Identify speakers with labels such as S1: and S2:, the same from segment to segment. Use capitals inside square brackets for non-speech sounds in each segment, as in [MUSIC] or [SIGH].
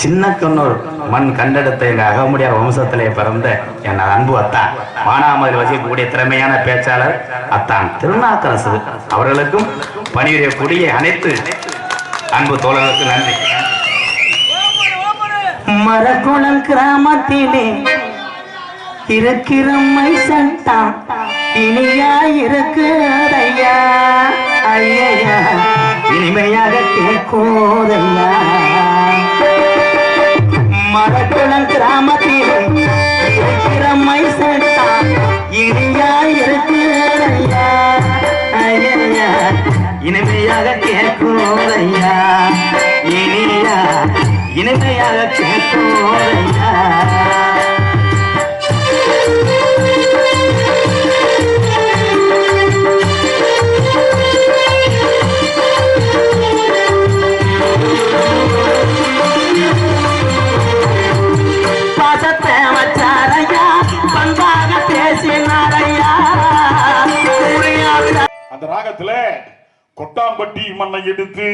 S1: சின்ன கண்ணூர் மண் கண்டெடுத்த எங்க அகமுடியார் வம்சத்திலே பிறந்த என் அன்பு அத்தான் மானாமதில் வசிக்கக்கூடிய திறமையான பேச்சாளர் அத்தான் திருநாக்கரசு அவர்களுக்கும் பணியுரையக்கூடிய அனைத்து அன்பு தோழர்களுக்கு நன்றி.
S2: மரக்குளம் கிராமத்திலே இருக்கிறம்மை சட்டா இனியா இருக்கு ஐயா ஐயா இனிமையாக கேட்கோதையா? மரக்குளம் கிராமத்திலே இருக்கிற மைசண்டா இனியா இருக்கிறையா? இனிமையாக கேட்கோதையா இனியா இனிமையாக கேட்கோதையா
S3: ராகத்துல கொட்டாம்பட்டி மண்ணை எடுத்து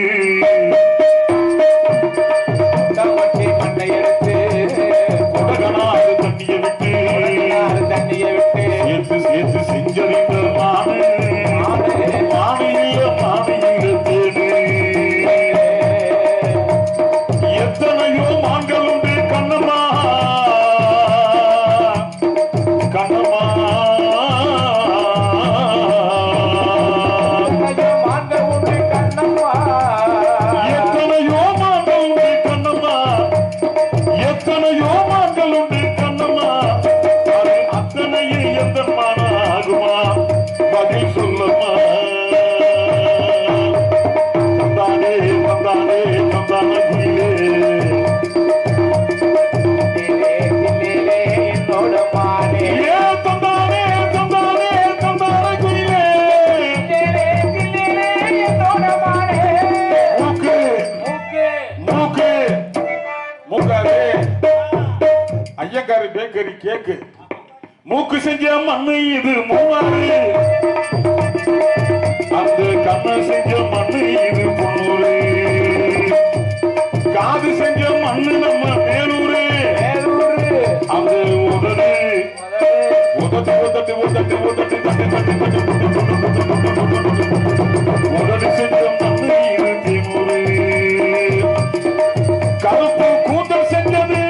S4: கொட்டாம்பட்டி மண்ணை எடுத்து
S3: கொடகனாறு தண்ணியை விட்டு
S4: தண்ணியை விட்டு
S3: சேர்த்து சேர்த்து ஐயங்காரு கேக்கு மூக்கு செஞ்ச மண்ணு இது மூவாறு அந்த கண்ண செஞ்ச மண்ணு இது பொண்ணூரு காது செஞ்ச மண்ணு நம்ம மேலூரு
S4: வேலூரு
S3: அந்த உதடு உதட்டு உதட்டு உதட்டு உதட்டு தட்டு தட்டு தட்டு உதடு செஞ்ச மண்ணு இது திமுரு கருப்பு கூந்தல் செஞ்சது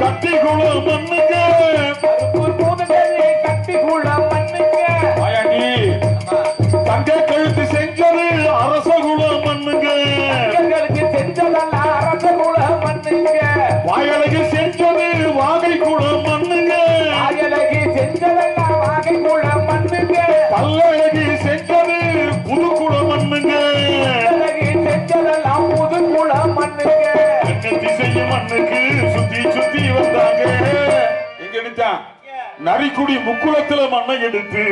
S3: கட்டிக்குள மண்ணுங்க
S4: கருப்பு
S3: நரிக்குடி முக்குளத்துல மண்ணை எடுத்து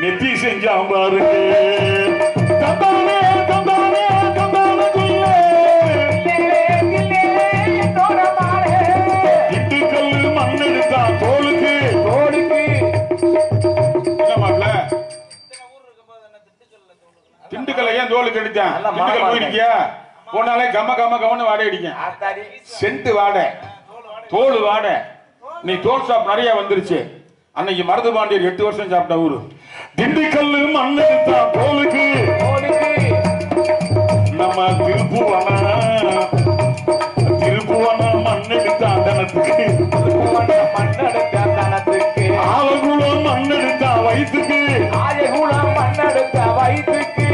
S3: நெத்தி செஞ்சான் பாருங்க. என்ன மாப்ள திண்டுக்கல்ல ஏன் தோலுக்கு அடிச்சான் திண்டுக்கல் போயிருக்கியா? போனாலே கம கம கமன்னு வாடை அடிக்கும்.
S4: ஆத்தாடி.
S3: சென்ட் வாடை. தோல் வாடை. நீ தோல் ஷாப் நிறைய வந்துருச்சு. அன்னைக்கு மருது பாண்டியர் எட்டு வருஷம் சாப்பிட்ட ஊரு. திண்டுக்கல் மண் எடுத்தான் தோலுக்கு
S4: தோளுக்கு
S3: நம்ம திருப்புவன திருப்புவன
S4: மண்ணெடுத்த தனத்துக்கு
S3: ஆலகுளம் மண் எடுத்தான் வயிற்றுக்கு.
S4: ஆயகுளம் மண்ணெடுத்த வயிற்றுக்கு.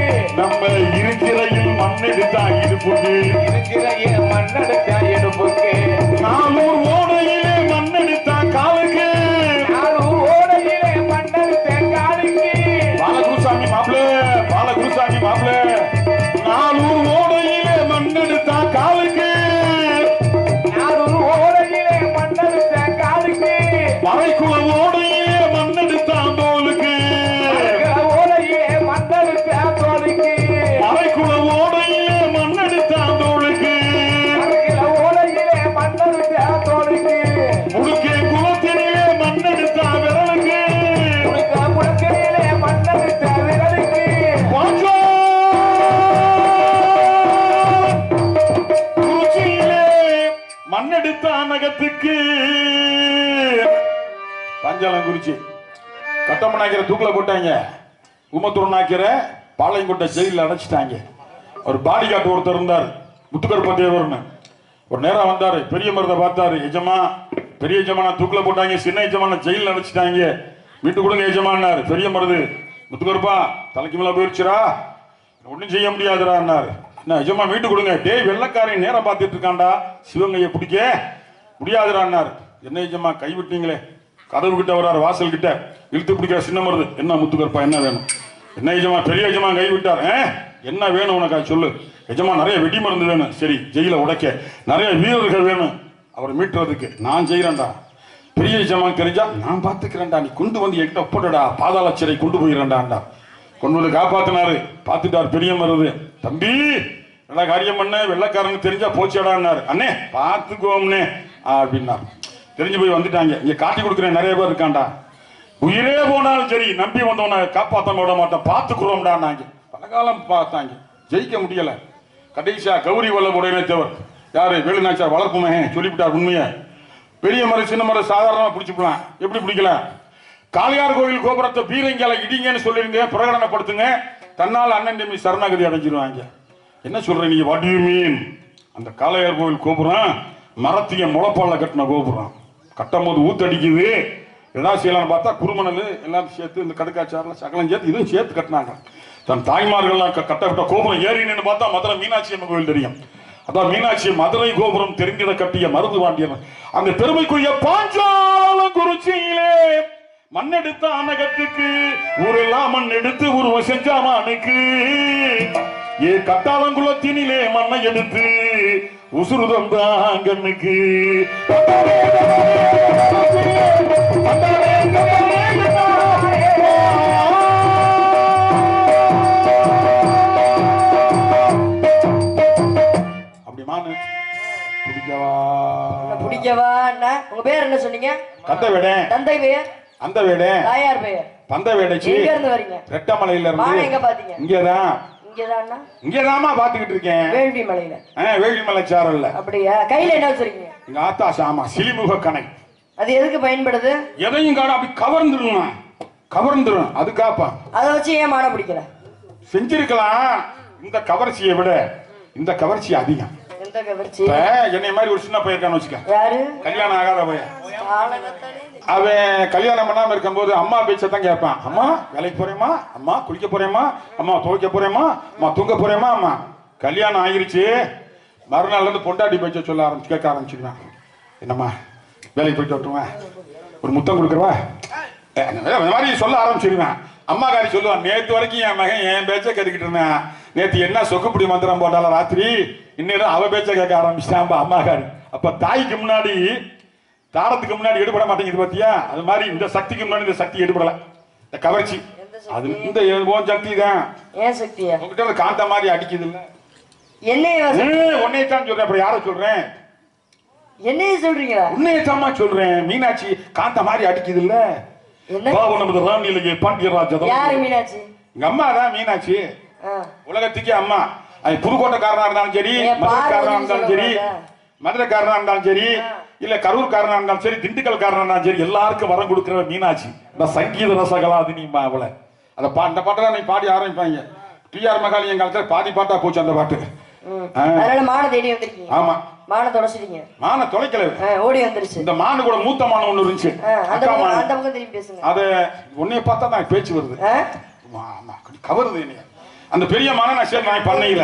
S5: கட்டமனாக்கிற தூக்கில போட்டாங்க. உமத்தூர் நாக்கிற பாளையங்கோட்டை ஜெயிலில் அடைச்சிட்டாங்க. ஒரு பாடி காட்டு ஒருத்தர் இருந்தார். முத்துக்கருப்ப தேவர்னு. ஒரு நேரம் வந்தாரு. பெரிய மருதை பார்த்தாரு. எஜமா பெரிய எஜமான தூக்கில போட்டாங்க. சின்ன எஜமான ஜெயிலில் அடைச்சிட்டாங்க. வீட்டு கொடுங்க எஜமானார் பெரிய மருது முத்துக்கருப்பா தலைக்கு மேல போயிடுச்சுரா ஒன்றும் செய்ய முடியாதுடான்னாரு என்ன எஜமா வீட்டு கொடுங்க. டேய் வெள்ளக்காரன் நேரம் பார்த்துட்டு இருக்காண்டா சிவங்கையை பிடிக்க முடியாதுடான்னாரு என்ன எஜமா கை விட்டீங்களே. கதவு கிட்ட வர்றாரு வாசல் கிட்ட இழுத்து பிடிக்கிற சின்ன மருது. என்ன முத்துக்கருப்பா என்ன வேணும்? என்ன எஜமா பெரிய எஜமா கை விட்டார் என்ன வேணும் உனக்கா? சொல்லு. எஜமா நிறைய வெடி மருந்து வேணும். சரி ஜெயில உடைக்க. நிறைய வீரர்கள் வேணும். அவர் மீட்டுறதுக்கு நான் செய்யறேன்டா பெரிய எஜமா தெரிஞ்சா நான் பாத்துக்கிறேன்டா. நீ கொண்டு வந்து என்கிட்ட ஒப்படடா பாதாள சிறை கொண்டு போயிடறான்டா கொண்டு வந்து காப்பாத்தினாரு. பார்த்துட்டார் பெரிய மருது. தம்பி நல்லா காரியம் பண்ண. வெள்ளக்காரனுக்கு தெரிஞ்சா போச்சேடான்னாரு அண்ணே பார்த்துக்கோம்னே அப்படின்னா தெரிஞ்சு போய் வந்துட்டாங்க. இங்க காட்டி கொடுக்குற நிறைய பேர் இருக்காண்டா உயிரே போனாலும் சரி நம்பி வந்தவனை காப்பாற்ற விட மாட்டேன் பார்த்துக்குறோம்டா நாங்க. பல காலம் பார்த்தாங்க. ஜெயிக்க முடியல. கடைசியா கௌரி வல்லமுடையினே தேவர். யாரு? வேலுநாச்சார் வளர்ப்பு மகன் சொல்லிவிட்டார் உண்மையை. பெரிய மரம் சின்ன மரம் சாதாரணமா பிடிச்சிக்கலாம். எப்படி பிடிக்கலாம் காளையார் கோவில் கோபுரத்தை பீரங்கால இடிங்கன்னு சொல்லியிருந்தேன் பிரகடனப்படுத்துங்க. தன்னால் அண்ணன் தம்பி சரணாகதி அடைஞ்சிருவாங்க. என்ன சொல்ற நீங்க வாட் யூ மீன் அந்த காளையார் கோவில் கோபுரம் மரத்திய முளப்பால கட்டின கோபுரம். கட்டும் போது ஊத்தடிக்குது. ஏதாவது செய்யலாம்னு பார்த்தா குறுமணல் எல்லாம் சேர்த்து இந்த கடுக்காச்சாரில் சகலம் சேர்த்து இதுவும் சேர்த்து கட்டினாங்க. தன் தாய்மார்கள்லாம் க- கட்டப்பட்ட கோபுரம் ஏறினு பார்த்தா மதுரை மீனாட்சி அம்மன் கோவில் தெரியும். அதான் மீனாட்சி மதுரை கோபுரம் தெரிந்திட கட்டிய மருது பாண்டியன். அந்த பெருமைக்குரிய பாஞ்சால குறிச்சியிலே மண்ணெடுத்த அனகத்துக்கு ஊரெல்லாம் மண் எடுத்து உருவம் செஞ்சாமானுக்கு ஏ கட்டாளங்குளத்தினிலே மண்ணை எடுத்து உசுருதம் தான் கண்ணுக்கு. பிடிக்கவா.
S6: உங்க பேர் என்ன சொன்னீங்க?
S5: கந்த வேடேன்
S6: தந்தை பெயர்?
S5: அந்த வேடேன்
S6: தாயார் பெயர்.
S5: பந்த வேடைச்சு
S6: எங்க இருந்து வரீங்க?
S5: ரெட்டமலையில
S6: மானை எங்க
S5: இருந்து
S6: பாத்தீங்க?
S5: இங்கதான்.
S6: இங்கதான்? அண்ணா
S5: இங்கதாம்மா பாத்துக்கிட்டு இருக்கேன்.
S6: வேள்வி மலையில.
S5: ஆ, வேள்விமலை சாரல்ல.
S6: அப்படியா? கையில என்ன வச்சிருக்கீங்க?
S5: எங்க ஆத்தா சாமா சிலிமுக கணை.
S6: அது எதுக்கு பயன்படுது?
S5: எதையும் காண அப்படி கவர்ந்துடும் கவர்ந்துடும் அது காப்பா
S6: அதை வச்சு ஏன் மானை பிடிக்கல?
S5: செஞ்சிருக்கலாம். இந்த கவர்ச்சியை விட இந்த கவர்ச்சி அதிகம்.
S6: எந்த கவர்ச்சி?
S5: என்னை மாதிரி ஒரு சின்ன பையன் இருக்கான்னு வச்சுக்க.
S6: யாரு?
S5: கல்யாணம் ஆகாத பையன். அவன் கல்யாணம் பண்ணாம இருக்கும்போது அம்மா பேச்சை தான் கேட்பான். அம்மா வேலைக்கு போறேமா அம்மா குளிக்க போறேமா அம்மா துவைக்க போறேமா அம்மா தூங்க போறேமா அம்மா கல்யாணம் ஆகிருச்சு. மறுநாள்ல இருந்து பொண்டாட்டி பேச்ச சொல்ல ஆரம்பிச்சு கேட்க ஆரம்பிச்சிருவேன் என்னம்மா வேலைக்கு போயிட்டு வரட்டுமா? ஒரு முத்தம் கொடுக்குறவா? இந்த அந்த மாதிரி- சொல்ல ஆரம்பிச்சிருவேன் அம்மாக்காரி சொல்லுவான் நேத்து வரைக்கும் என் மகன் என் பேச்சை கேட்டுக்கிட்டு இருந்தேன். நேத்து என்ன சொக்குப்பிடி மந்திரம் போட்டாலும் ராத்திரி? இன்னும் அவ பேச்சை கேட்க ஆரம்பிச்சிட்டான் அம்மாக்காரி அப்ப தாய்க்கு முன்னாடி தாரத்துக்கு முன்னாடி எடுபட மாட்டேங்குது பாத்தியா? அது மாதிரி இந்த சக்திக்கு முன்னாடி இந்த சக்தி எடுபடல. இந்த கவர்ச்சி. அது இந்த உன் சக்தி தான்.
S6: ஏன் சக்தியா?
S5: உங்ககிட்ட காந்த மாதிரி அடிக்குது இல்ல உன்னையத்தான் சொல்றேன். அப்புறம் யார சொல்றேன்?
S6: என்னைய சொல்றீங்களா?
S5: உன்னையத்தாமா சொல்றேன். மீனாட்சி காந்த மாதிரி அடிக்குது இல்ல நமது ராணியிலேயே பாண்டியராஜ
S6: யாரு மீனாட்சி?
S5: எங்க அம்மா தான் மீனாட்சி. உலகத்துக்கே அம்மா. அது புதுக்கோட்டைக்காரனா இருந்தாலும் சரி மதுரைக்காரனா இருந்தாலும் சரி. மதுரைக்காரனா இருந்தாலும் சரி இல்ல கரூர்காரனா இருந்தாலும் சரி திண்டுக்கல்காரனா இருந்தாலும் சரி எல்லாருக்கும் வரம் கொடுக்கிற மீனாட்சி. இந்த சங்கீத ரசகலாதினிமா அவளை. அந்த பா இந்த பாட்டை நீ பாடி ஆரம்பிப்பாங்க. டிஆர் மகாலி எங்க காலத்துல பாதி பாட்டா போச்சு அந்த பாட்டு. ஆமா.
S6: மானை தொலைச்சிட்டீங்க
S5: மான தொலைக்கல
S6: ஓடி வந்துருச்சு.
S5: இந்த மானு கூட மூத்த மானம் ஒண்ணு இருந்துச்சு.
S6: அந்த
S5: அக்கா
S6: பக்கம்
S5: மானு.
S6: அந்த பக்கம் திரும்பி பேசுங்க.
S5: அத உன்னைய பார்த்தா தான் பேச்சு வருது. கவருது என்னைய. அந்த பெரிய மான நான் சேர்த்து நான் பண்ணையில.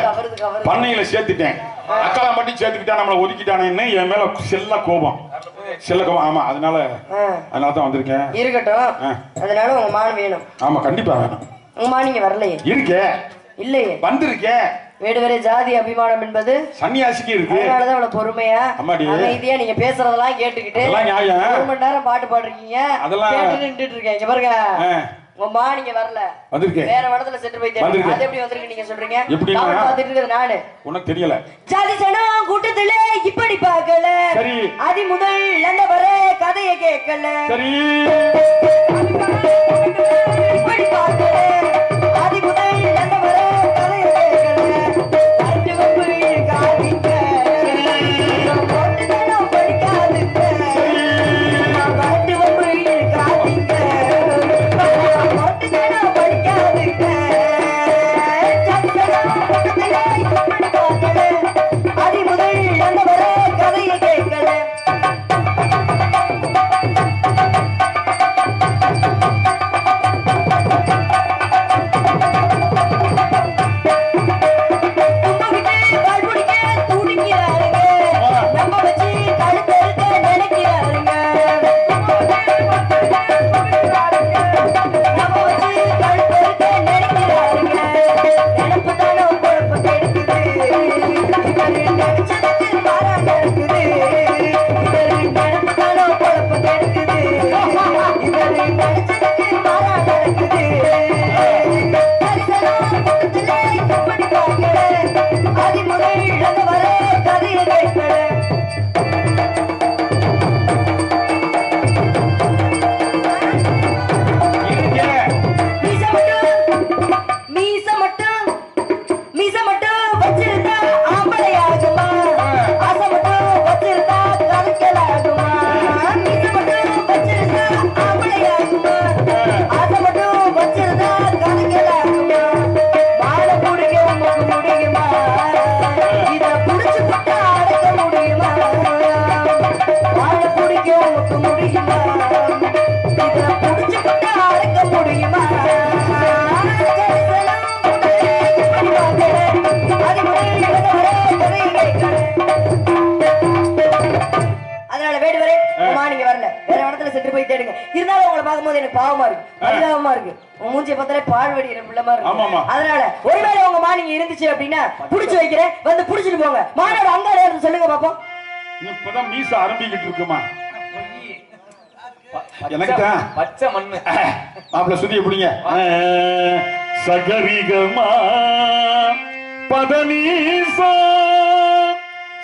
S5: பண்ணையில சேர்த்துட்டேன். அக்கால மட்டும் சேர்த்துக்கிட்டா நம்மளை ஒதுக்கிட்டானேன்னு என் மேல செல்ல கோபம். செல்ல கோபம். ஆமா அதனால. அதனால தான் வந்திருக்கேன்.
S6: இருக்கட்டும். அதனால உங்க மான் வேணும்.
S5: ஆமா கண்டிப்பா வேணும்.
S6: உங்க மான் இங்க வரலையே.
S5: இருக்கே.
S6: இல்லையே.
S5: வந்திருக்கேன்
S6: வேடுவரே ஜாதி அபிமானம் என்பது
S5: சன்னியாசிக்கு இருக்கு.
S6: அதனாலதான் இவ்வளவு பொறுமையா. அமைதியா நீங்க பேசுறதெல்லாம் கேட்டுக்கிட்டு. ஒரு மணி நேரம் பாட்டு பாடுறீங்க
S5: அதெல்லாம்
S6: கேட்டு நின்றுட்டு இருக்கேன். இங்க பாருங்க. நீங்க வரல
S5: வந்திருக்கேன்
S6: வேற இடத்துல சென்று போய் தேடுங்க.
S5: வந்திருக்கேன்.
S6: அது எப்படி வந்திருக்கு நீங்க சொல்றீங்க
S5: எப்படின்னா?
S6: நான்
S5: உனக்கு தெரியல
S6: ஜாதி சனம் கூட்டத்துல இப்படி பார்க்கல
S5: சரி.
S6: அதி முதல் அந்த வர கதைய கேட்கல
S5: சரி
S6: இப்படி பார்க்கல இடத்துல சென்று போய் தேடுங்க இருந்தாலும் உங்களை பார்க்கும்போது எனக்கு பாவமா இருக்கு. பரிதாபமா இருக்கு. உங்க மூஞ்சியை பார்த்தாலே பால் வடிகிற. இருக்கு. அதனால ஒருவேளை உங்க மா நீங்க இருந்துச்சு அப்படின்னா புடிச்சு வைக்கிறேன். வந்து புடிச்சிட்டு போங்க. மானோட அங்க அடையாளத்தை சொல்லுங்க பாப்போம்.
S3: இப்பதான் மீச ஆரம்பிக்கிட்டு இருக்குமா? எனக்கு தான்
S4: பச்சை மண்ணு.
S3: மாப்பிள்ள சுதி எப்படிங்க சகரிகமா பதனீசா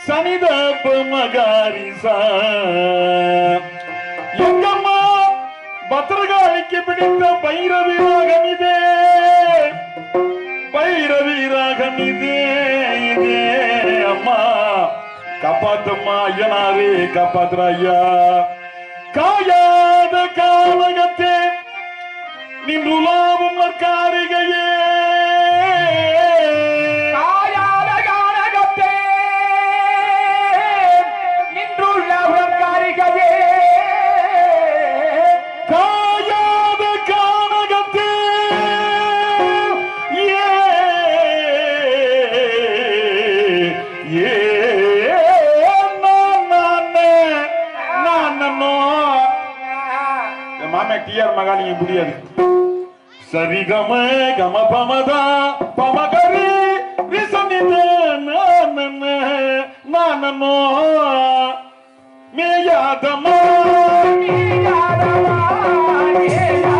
S3: சனிதப்ப மகாரிசா. எங்கம்மா பத்திரகாளிக்கு பிடித்த பைரவி ராகம் இதே. பைரவி ராகம் இதே இதே அம்மா. காப்பாத்தம்மா ஐயனாரே காப்பாத்துற ஐயா. காயாத காலகத்தே நின்றுலாவும் நற்காரிகையே. ಸರಿ ಗಮ ಗಮ ಪಮದ ಪಮ ಗರಿ ವಿಸನಿದ ನನ್ನ ನಾನೋ ಮೇಯಾದಮ್ಮ ಮೇಯಾದಮ್ಮ ಮೇಯಾದ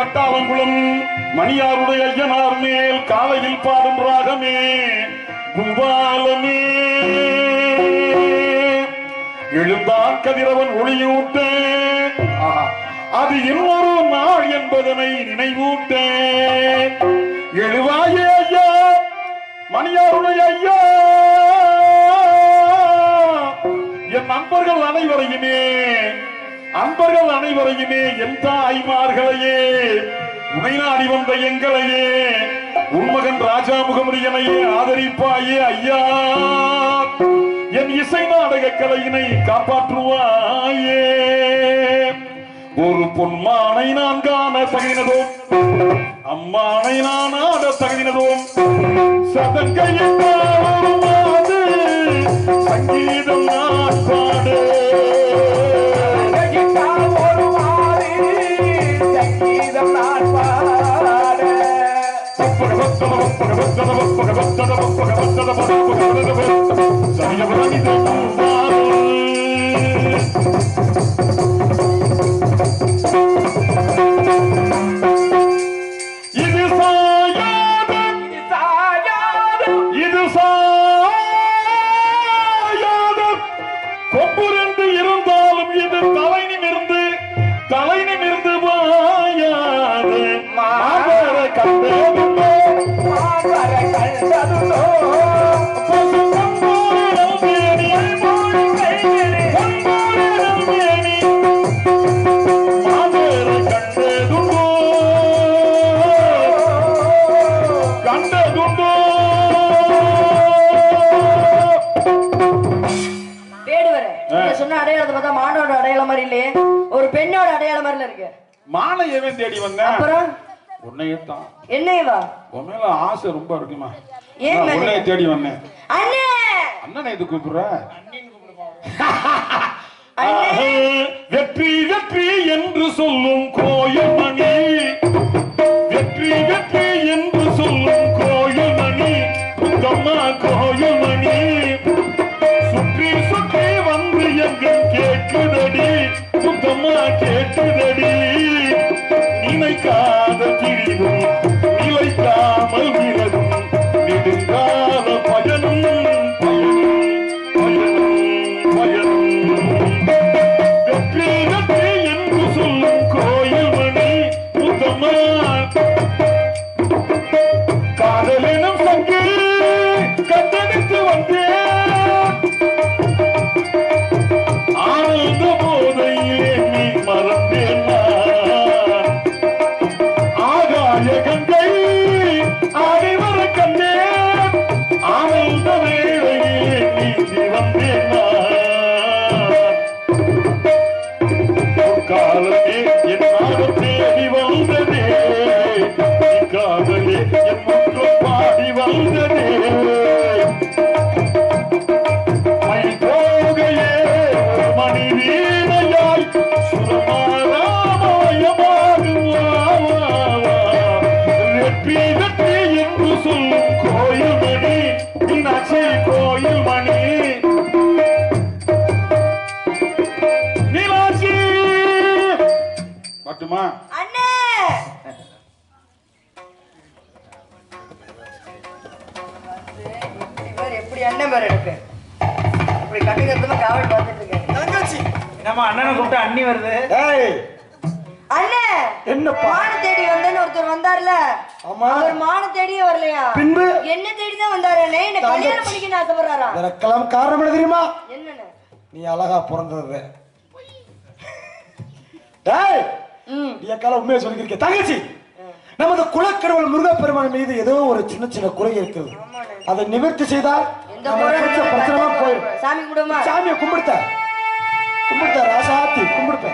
S3: கட்டாவங்குளம் மணியாருடைய ஐயனார் மேல் காலையில் பாடும் ராகமே பூபாலமே எழுந்தான் கதிரவன் ஒளியூட்ட. அது இன்னொரு நாள் என்பதனை நினைவூட்ட. எழுவாயே ஐயா மணியாருடைய ஐயா. என் நண்பர்கள் அனைவரையுமே அன்பர்கள் அனைவரையுமே எந்த தாய்மார்களையே உனைநாடி வந்த எங்களையே உன்மகன் ராஜா முகமுடியனையே ஆதரிப்பாயே ஐயா. என் இசை நாடக கலையினை காப்பாற்றுவாயே. ஒரு பொன்மானை நான் காண தகினதோம் அம்மானை நான் ஆட தகினதோம் சதங்கையிட்டாவது சங்கீதம் இது மாலை எவன் தேடி வந்தேன்.
S6: அப்புறம்?
S3: உன்னையே தான்
S6: என்னையவா?
S3: உன் மேல ஆசை ரொம்ப இருக்குமா? நான்? உன்னைய தேடி வந்தேன்.
S6: அண்ணே!
S3: அண்ணனை எது கூப்பிடுற? [LAUGHS] வெற்றி வெற்றி என்று சொல்லும் கோயில் மணி வெற்றி வெற்றி என்று சொல்லும் கோயில் மணி புத்தம்மா கோயில் மணி சுற்றி சுற்றி வந்து எங்கும் கேட்குதடி புத்தம்மா கேட்குதடி
S2: எப்படி அண்ணன் பேர் எனக்கு இப்படி கட்டு கட்டுமா காவல் பார்த்துட்டு இருக்கேன்
S6: தங்கச்சி!
S7: என்னம்மா அண்ணனை கூப்பிட்டு அண்ணி வருது?
S6: ஏய்!
S2: அண்ணே!
S6: என்னப்பா?
S2: மான தேடி வந்தேன்னு ஒருத்தர் வந்தார்ல.
S6: ஆமா.
S2: அவர் மான தேடியே வரலையா?
S6: பின்பு?
S2: என்ன தேடி தான் வந்தாரு. அண்ணே என்ன. கல்யாணம் பண்ணிக்க ஆசைப்படுறாரா?
S6: இதற்கெல்லாம் காரணம் என்ன தெரியுமா?
S2: என்னண்ணே?
S6: நீ அழகா பிறந்தது டேய்!
S2: ம்.
S6: நீ அக்கால உண்மையை சொல்லியிருக்க தங்கச்சி! நமது குலக்கடவுள் முருகப்பெருமான் மீது ஏதோ ஒரு சின்ன சின்ன குறை இருக்குது. அதை நிவர்த்தி செய்தால் பிரச்சனை போயிடும்
S2: சாமி
S6: கும்பிடுத்த? கும்பிடுத்த ராசாத்தி? கும்பிடுத்த?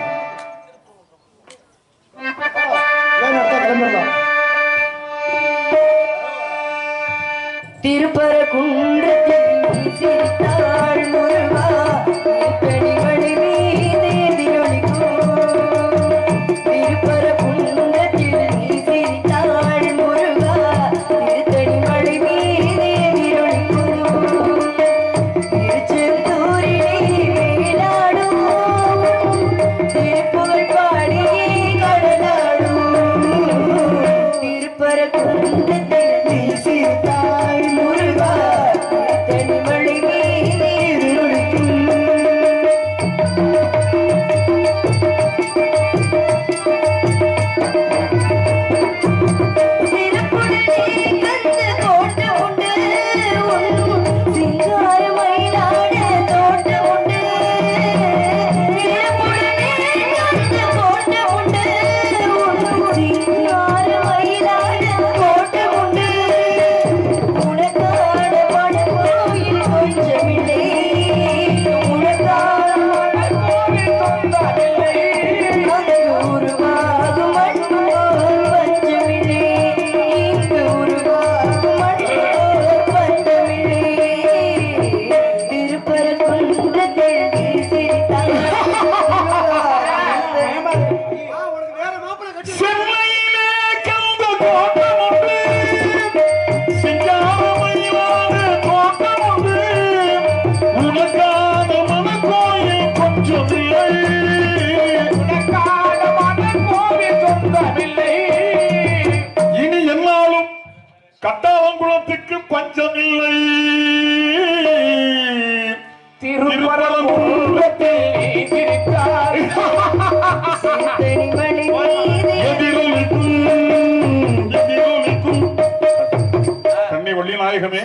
S5: கண்ணை வள்ளி நாயகமே.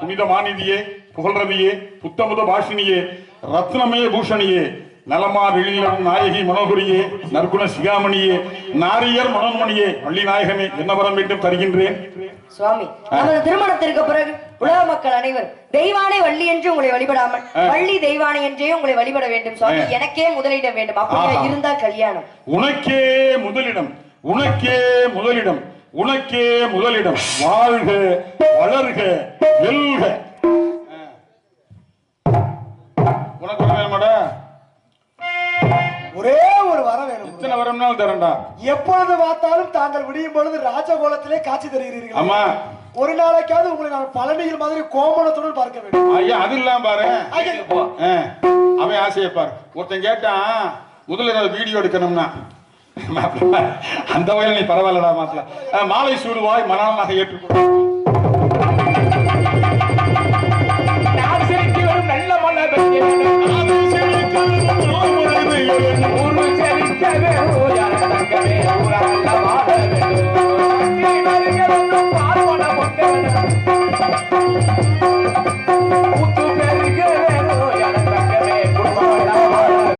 S5: புனித மாநிதியே புகழ்ரதியே புத்தமுத பாஷினியே ரத்னமய பூஷணியே நலமா வெளியிலும் நாயகி மனோகுரியே நற்குண சிகாமணியே நாரியர் மனோன்மணியே வள்ளி நாயகமே என்ன வரம் வேண்டும் தருகின்றேன்?
S2: சுவாமி நமது திருமணத்திற்கு பிறகு உலக மக்கள் அனைவர் தெய்வானை வள்ளி என்று உங்களை வழிபடாமல். வள்ளி தெய்வானை என்றே உங்களை வழிபட வேண்டும். சுவாமி. எனக்கே முதலிடம் வேண்டும். அப்படியா. இருந்தா கல்யாணம்?
S5: உனக்கே முதலிடம் உனக்கே முதலிடம் உனக்கே முதலிடம். வாழ்க வளர்க வெல்க. வரம்னாலும் தரேன்டா.
S6: எப்பொழுது பார்த்தாலும் தாங்கள் விடியும் பொழுது ராஜகோலத்திலே காட்சி தருகிறீர்கள்.
S5: ஆமா.
S6: ஒரு நாளைக்காவது உங்களை நான் பழனியில் மாதிரி கோமணத்துடன் பார்க்க வேண்டும்.
S5: ஐயா அது இல்லாம பாரு. அவன் ஆசையை பாரு. ஒருத்தன் கேட்டான் முதல்ல வீடியோ எடுக்கணும்னா. அந்த வயல நீ பரவாயில்லடா மாப்பிள்ள. மாலை சூடுவாய் மணால் நகை ஏற்றுக்கொள்.